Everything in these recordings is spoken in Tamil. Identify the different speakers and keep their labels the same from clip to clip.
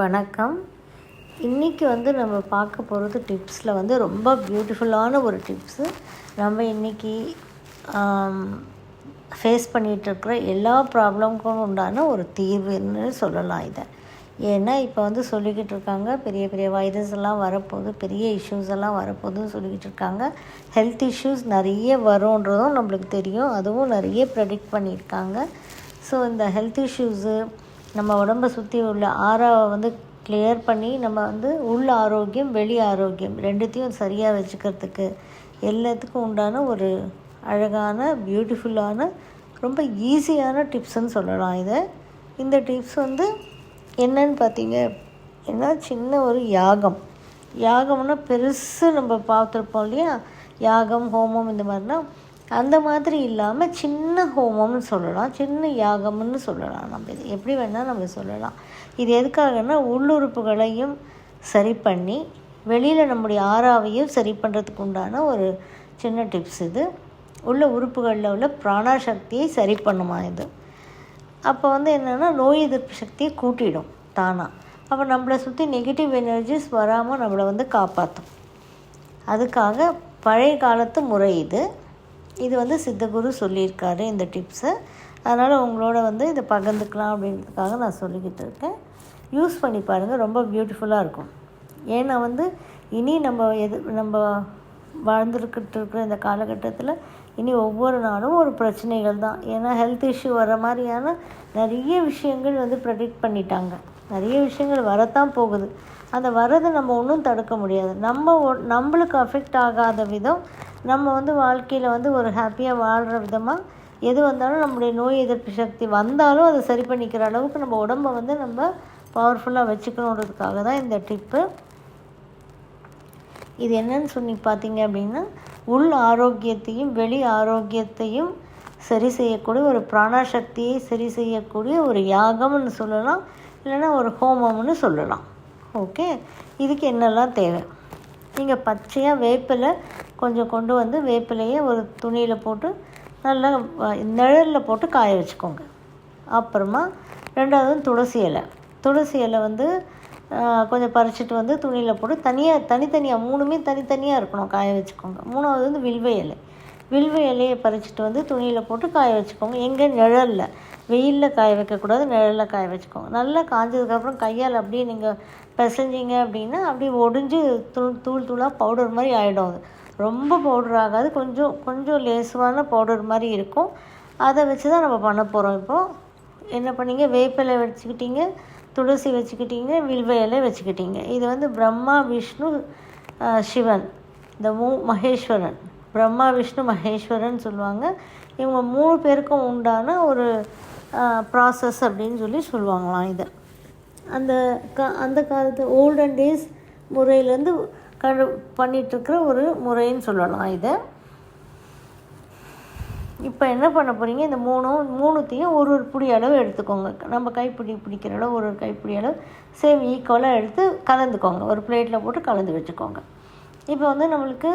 Speaker 1: வணக்கம். இன்றைக்கி வந்து நம்ம பார்க்க போகிறது டிப்ஸில் வந்து ரொம்ப பியூட்டிஃபுல்லான ஒரு டிப்ஸு நம்ம இன்றைக்கி ஃபேஸ் பண்ணிகிட்ருக்கிற எல்லா ப்ராப்ளம்க்கும் உண்டான ஒரு தீர்வுன்னு சொல்லலாம் இதை. ஏன்னா இப்போ வந்து சொல்லிக்கிட்டு இருக்காங்க பெரிய பெரிய வைரஸ் எல்லாம் வரப்போகுது பெரிய இஷ்யூஸ் எல்லாம் வரப்போகுதுன்னு சொல்லிக்கிட்டு இருக்காங்க. ஹெல்த் இஷ்யூஸ் நிறைய வரும்ன்றதும் நம்மளுக்கு தெரியும் அதுவும் நிறைய ப்ரெடிக்ட் பண்ணியிருக்காங்க. ஸோ இந்த ஹெல்த் இஷ்யூஸு நம்ம உடம்பை சுற்றி உள்ள ஆறாவை வந்து கிளியர் பண்ணி நம்ம வந்து உள் ஆரோக்கியம் வெளி ஆரோக்கியம் ரெண்டுத்தையும் சரியாக வச்சுக்கிறதுக்கு எல்லாத்துக்கும் உண்டான ஒரு அழகான பியூட்டிஃபுல்லான ரொம்ப ஈஸியான டிப்ஸ்ன்னு சொல்லலாம் இதை. இந்த டிப்ஸ் வந்து என்னன்னு பார்த்தீங்க என்ன சின்ன ஒரு யாகம். யாகம்னா பெருசு நம்ம பார்த்துருப்போம் இல்லையா? யாகம் ஹோமம் இந்த மாதிரினா அந்த மாதிரி இல்லாமல் சின்ன ஹோமம்னு சொல்லலாம். சின்ன யாகம்னு சொல்லலாம் நம்ம இது. எப்படி வேணால் நம்ம சொல்லலாம். இது எதுக்காகன்னா உள்ளுறுப்புகளையும் சரி பண்ணி வெளியில் நம்முடைய ஆறாவையும் சரி பண்ணுறதுக்கு உண்டான ஒரு சின்ன டிப்ஸ் இது. உள்ள உறுப்புகளில் உள்ள பிராணாசக்தியை சரி பண்ணுமா இது. அப்போ வந்து என்னென்னா நோய் எதிர்ப்பு சக்தியை கூட்டிடும் தானாக அப்போ நம்மளை சுற்றி நெகட்டிவ் எனர்ஜிஸ் வராமல் நம்மளை வந்து காப்பாற்றும் அதுக்காக பழைய காலத்து முறை இது. இது வந்து சித்தகுரு சொல்லியிருக்காரு இந்த டிப்ஸை அதனால் உங்களோட வந்து இதை பகிர்ந்துக்கலாம் அப்படின்றதுக்காக நான் சொல்லிக்கிட்டு இருக்கேன். யூஸ் பண்ணி பாருங்கள் ரொம்ப பியூட்டிஃபுல்லாக இருக்கும். ஏன்னா வந்து இனி நம்ம எது நம்ம வாழ்ந்துருக்கிட்டு இருக்கிற இந்த காலகட்டத்தில் இனி ஒவ்வொரு நாளும் ஒரு பிரச்சனைகள் தான். ஏன்னா ஹெல்த் இஷ்யூ வர மாதிரியான நிறைய விஷயங்கள் வந்து ப்ரெடிக்ட் பண்ணிட்டாங்க. நிறைய விஷயங்கள் வரத்தான் போகுது. அந்த வரதை நம்ம ஒன்றும் தடுக்க முடியாது. நம்ம ஒ- நம்மளுக்கு அஃபெக்ட் ஆகாத விதம் நம்ம வந்து வாழ்க்கையில் வந்து ஒரு ஹாப்பியாக வாழ்கிற விதமாக எது வந்தாலும் நம்மளுடைய நோய் எதிர்ப்பு சக்தி வந்தாலும் அதை சரி பண்ணிக்கிற அளவுக்கு நம்ம உடம்பை வந்து நம்ம பவர்ஃபுல்லாக வச்சுக்கணுன்றதுக்காக தான் இந்த டிப்பு இது என்னன்னு சொல்லி பார்த்தீங்க அப்படின்னா உள் ஆரோக்கியத்தையும் வெளி ஆரோக்கியத்தையும் சரி செய்யக்கூடிய ஒரு பிராணசக்தியை சரி செய்யக்கூடிய ஒரு யாகம்னு சொல்லலாம். இல்லைன்னா ஒரு ஹோமம்னு சொல்லலாம். ஓகே? இதுக்கு என்னெல்லாம் தேவை? நீங்கள் பச்சையாக வேப்பிலை கொஞ்சம் கொண்டு வந்து வேப்பிலையே ஒரு துணியில் போட்டு நல்லா நிழலில் போட்டு காய வச்சுக்கோங்க. அப்புறமா ரெண்டாவது துளசி இலை. துளசி இலை வந்து கொஞ்சம் பறிச்சிட்டு வந்து துணியில் போட்டு தனியாக தனித்தனியாக மூணுமே தனித்தனியாக இருக்கணும் காய வச்சுக்கோங்க. மூணாவது வந்து வில்வ இலை. வில்வ இலையை பறிச்சுட்டு வந்து துணியில் போட்டு காய வச்சுக்கோங்க. எங்கே? நிழலில். வெயிலில் காய வைக்கக்கூடாது நிழலில் காய வச்சுக்கோங்க. நல்லா காஞ்சதுக்கப்புறம் கையால் அப்படியே நீங்கள் பிசைஞ்சிங்க அப்படின்னா அப்படியே ஒடிஞ்சு தூள் தூள் தூளாக பவுடர் மாதிரி ஆகிடும் அது. ரொம்ப பவுடர் ஆகாது. கொஞ்சம் கொஞ்சம் லேசுவான பவுடர் மாதிரி இருக்கும். அதை வச்சு தான் நம்ம பண்ண போகிறோம் இப்போது என்ன பண்ணீங்க? வேப்பிலை வச்சுக்கிட்டீங்க துளசி வச்சுக்கிட்டீங்க வில்வ இலை வச்சுக்கிட்டீங்க. இது வந்து பிரம்மா விஷ்ணு சிவன். இந்த மூ மகேஸ்வரன். பிரம்மா விஷ்ணு மகேஸ்வரன் சொல்லுவாங்க. இவங்க மூணு பேருக்கும் உண்டான ஒரு ப்ராசஸ் அப்படின்னு சொல்லி சொல்லுவாங்களாம் இதை. அந்த கா அந்த காலத்து ஓல்டன் டேஸ் முறையிலேருந்து க பண்ணிகிட்ருக்கிற ஒரு முறைன்னு சொல்லலாம் இதை. இப்போ என்ன பண்ண போகிறீங்க இந்த மூணும் மூணுத்தையும் ஒரு ஒரு புடி அளவு எடுத்துக்கோங்க. நம்ம கைப்பிடி பிடிக்கிற அளவு ஒரு ஒரு கைப்பிடி அளவு சேம் ஈக்குவலாக எடுத்து கலந்துக்கோங்க. ஒரு பிளேட்டில் போட்டு கலந்து வச்சுக்கோங்க. இப்போ வந்து நம்மளுக்கு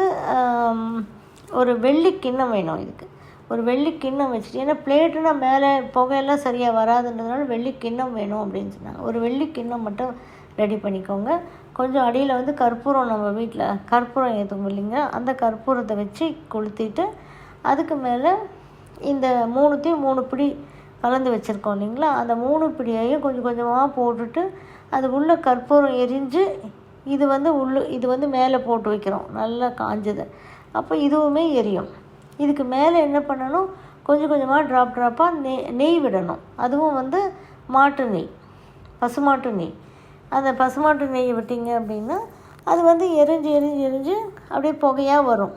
Speaker 1: ஒரு வெள்ளி கிண்ணம் வேணும் இதுக்கு. ஒரு வெள்ளி கிண்ணம் வச்சுட்டு ஏன்னா பிளேட்டுனா மேலே புகையெல்லாம் சரியாக வராதுன்றதுனால வெள்ளி கிண்ணம் வேணும் அப்படின்னு சொன்னாங்க. ஒரு வெள்ளி கிண்ணம் மட்டும் ரெடி பண்ணிக்கோங்க. கொஞ்சம் அடியில் வந்து கற்பூரம் நம்ம வீட்டில் கற்பூரம் ஏற்றுவோம் இல்லைங்க அந்த கற்பூரத்தை வச்சு கொளுத்திட்டு அதுக்கு மேலே இந்த மூணுத்தையும் மூணு பிடி கலந்து வச்சுருக்கோம் இல்லைங்களா? அந்த மூணு பிடியையும் கொஞ்சம் கொஞ்சமாக போட்டுட்டு அது உள்ள கற்பூரம் எரிஞ்சு இது வந்து உள்ளு இது வந்து மேலே போட்டு வைக்கிறோம். நல்லா காஞ்சது. அப்போ இதுவுமே எரியும். இதுக்கு மேலே என்ன பண்ணணும்? கொஞ்சம் கொஞ்சமாக ட்ராப் ட்ராப்பாக நெய் நெய் விடணும். அதுவும் வந்து மாட்டு நெய் பசுமாட்டு நெய். அந்த பசுமாட்டு நெய் விட்டிங்க அப்படின்னா அது வந்து எரிஞ்சு எரிஞ்சு எரிஞ்சு அப்படியே புகையாக வரும்.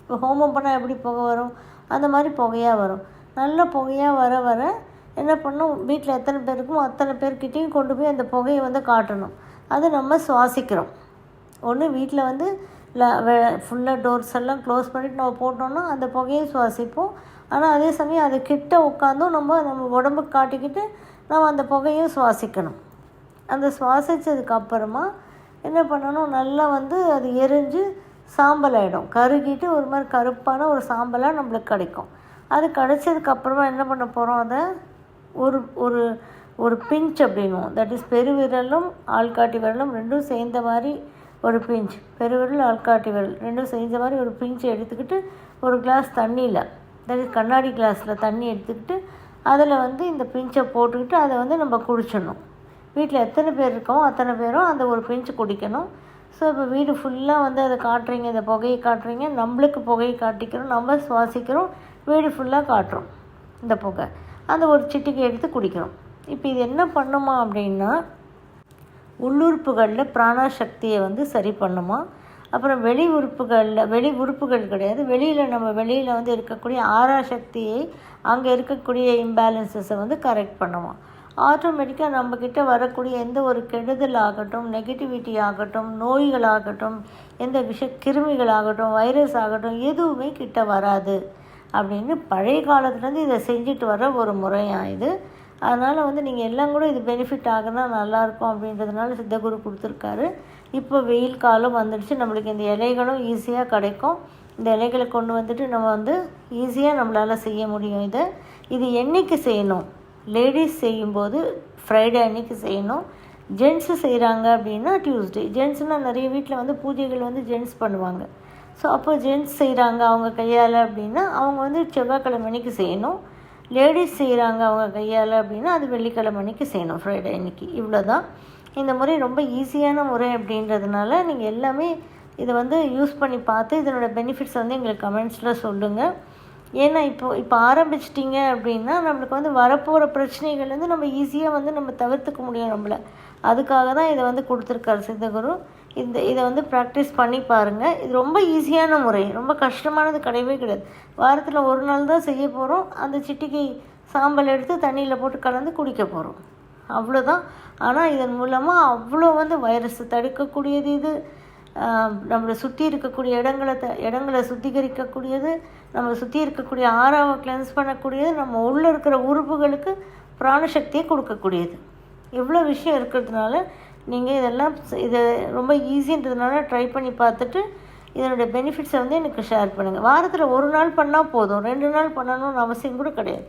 Speaker 1: இப்போ ஹோமம் பண்ணால் எப்படி புகை வரும்? அந்த மாதிரி புகையாக வரும். நல்ல புகையாக வர வர என்ன பண்ணும் வீட்டில் எத்தனை பேருக்கும் அத்தனை பேர்கிட்டையும் கொண்டு போய் அந்த புகையை வந்து காட்டணும். அது நம்ம சுவாசிக்கிறோம். ஒன்று வீட்டில் வந்து ஃபுல்லாக டோர்ஸ் எல்லாம் க்ளோஸ் பண்ணிவிட்டு நம்ம போட்டோம்னா அந்த புகையை சுவாசிப்போம். ஆனால் அதே சமயம் அது கிட்ட உட்காந்தும் நம்ம நம்ம உடம்புக்கு காட்டிக்கிட்டு நம்ம அந்த புகையும் சுவாசிக்கணும். அந்த சுவாசித்ததுக்கப்புறமா என்ன பண்ணணும்? நல்லா வந்து அது எரிஞ்சு சாம்பல் ஆகிடும் கருகிட்டு ஒரு மாதிரி கருப்பான ஒரு சாம்பலாக நம்மளுக்கு கிடைக்கும். அது கிடச்சதுக்கப்புறமா என்ன பண்ண போகிறோம் அதை ஒரு ஒரு ஒரு பிஞ்ச் அப்படின்வோம் தட் இஸ் பெருவிரலும் ஆள்காட்டி விரலும் ரெண்டும் சேர்ந்த மாதிரி ஒரு பிஞ்ச். பெருவிரல் ஆள்காட்டி விரல் ரெண்டும் செஞ்ச மாதிரி ஒரு பிஞ்சை எடுத்துக்கிட்டு ஒரு கிளாஸ் தண்ணியில். தட் கண்ணாடி கிளாஸில் தண்ணி எடுத்துக்கிட்டு அதில் வந்து இந்த பிஞ்சை போட்டுக்கிட்டு அதை வந்து நம்ம குடிச்சிடணும். வீட்டில் எத்தனை பேர் இருக்கோமோ அத்தனை பேரும் அந்த ஒரு பிஞ்சு குடிக்கணும். ஸோ இப்போ வீடு ஃபுல்லாக வந்து அதை காட்டுறீங்க இந்த புகையை காட்டுறீங்க நம்மளுக்கு புகையை காட்டிக்கிறோம் நம்ம சுவாசிக்கிறோம் வீடு ஃபுல்லாக காட்டுறோம் இந்த புகை. அந்த ஒரு சிட்டிக்கு எடுத்து குடிக்கிறோம். இப்போ இது என்ன பண்ணுமா அப்படின்னா உள்ளுறுப்புகளில் பிராணசக்தியை வந்து சரி பண்ணுமா? அப்புறம் வெளி உறுப்புகளில் வெளி உறுப்புகள் கிடையாது. வெளியில் நம்ம வெளியில் வந்து இருக்கக்கூடிய ஆறா சக்தியை அங்கே இருக்கக்கூடிய இம்பேலன்சஸை வந்து கரெக்ட் பண்ணுவோம் ஆட்டோமேட்டிக்காக நம்மக்கிட்ட வரக்கூடிய எந்த ஒரு கெடுதல் ஆகட்டும் நெகட்டிவிட்டி ஆகட்டும் நோய்களாகட்டும் எந்த விஷ கிருமிகள் ஆகட்டும் வைரஸ் ஆகட்டும் எதுவுமே கிட்ட வராது. அப்படின்னு பழைய காலத்துலேருந்து இதை செஞ்சுட்டு வர ஒரு முறையாக இது. அதனால் வந்து நீங்கள் எல்லாம் கூட இது பெனிஃபிட் ஆகுனா நல்லாயிருக்கும் அப்படின்றதுனால சித்தகுரு கொடுத்துருக்காரு. இப்போ வெயில் காலம் வந்துடுச்சு. நம்மளுக்கு இந்த இலைகளும் ஈஸியாக கிடைக்கும். இந்த இலைகளை கொண்டு வந்துட்டு நம்ம வந்து ஈஸியாக நம்மளால் செய்ய முடியும் இதை. இது என்றைக்கு செய்யணும்? லேடிஸ் செய்யும்போது ஃப்ரைடே அன்னைக்கு செய்யணும். ஜென்ஸு செய்கிறாங்க அப்படின்னா டியூஸ்டே ஜென்ஸ்னால் நிறைய வீட்டில் வந்து பூஜைகள் வந்து ஜென்ஸ் பண்ணுவாங்க. ஸோ அப்போ ஜென்ஸ் செய்கிறாங்க அவங்க கையால் அப்படின்னா அவங்க வந்து செவ்வாய்க்கிழமை அன்னைக்கு செய்யணும். லேடிஸ் செய்கிறாங்க அவங்க கையால் அப்படின்னா அது வெள்ளிக்கிழமை அன்னைக்கு செய்யணும். ஃப்ரைடே இன்னைக்கு இவ்வளோ தான் இந்த முறை ரொம்ப ஈஸியான முறை அப்படின்றதுனால நீங்கள் எல்லாமே இதை வந்து யூஸ் பண்ணி பார்த்து இதனோட பெனிஃபிட்ஸ் வந்து எங்களுக்கு கமெண்ட்ஸில் சொல்லுங்கள் ஏன்னா இப்போ இப்போ ஆரம்பிச்சிட்டிங்க அப்படின்னா நம்மளுக்கு வந்து வரப்போகிற பிரச்சனைகள் வந்து நம்ம ஈஸியாக வந்து நம்ம தவிர்த்துக்க முடியும் நம்மளை. அதுக்காக தான் இதை வந்து கொடுத்துருக்காரு சித்தகுரு. இந்த இதை வந்து ப்ராக்டிஸ் பண்ணி பாருங்கள் இது ரொம்ப ஈஸியான முறை. ரொம்ப கஷ்டமானது கிடையவே கிடையாது. வாரத்தில் ஒரு நாள் தான் செய்ய போகிறோம் அந்த சிட்டிக்கை சாம்பல் எடுத்து தண்ணியில் போட்டு கலந்து குடிக்க போகிறோம் அவ்வளோதான் ஆனால் இதன் மூலமாக அவ்வளோ வந்து வைரஸ் தடுக்கக்கூடியது இது. நம்மளை சுற்றி இருக்கக்கூடிய இடங்களை த இடங்களை சுத்திகரிக்கக்கூடியது. நம்ம சுற்றி இருக்கக்கூடிய ஆறாவை கிளென்ஸ் பண்ணக்கூடியது. நம்ம உள்ளே இருக்கிற உறுப்புகளுக்கு பிராணசக்தியை கொடுக்கக்கூடியது. இவ்வளோ விஷயம் இருக்கிறதுனால நீங்கள் இதெல்லாம் இதை ரொம்ப ஈஸின்றதுனால ட்ரை பண்ணி பார்த்துட்டு இதனுடைய பெனிஃபிட்ஸை வந்து எனக்கு ஷேர் பண்ணுங்கள் வாரத்தில் ஒரு நாள் பண்ணால் போதும். ரெண்டு நாள் பண்ணணும்னு அவசியம் கூட கிடையாது.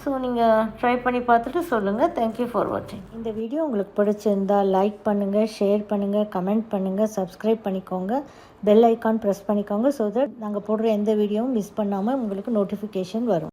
Speaker 1: ஸோ நீங்கள் ட்ரை பண்ணி பார்த்துட்டு சொல்லுங்கள் தேங்க்யூ ஃபார் வாட்சிங் இந்த வீடியோ உங்களுக்கு பிடிச்சிருந்தா லைக் பண்ணுங்கள் ஷேர் பண்ணுங்கள் கமெண்ட் பண்ணுங்கள் சப்ஸ்கிரைப் பண்ணிக்கோங்க. பெல் ஐக்கான் ப்ரெஸ் பண்ணிக்கோங்க ஸோ தட் நாங்கள் போடுற எந்த வீடியோவும் மிஸ் பண்ணாமல் உங்களுக்கு நோட்டிஃபிகேஷன் வரும்.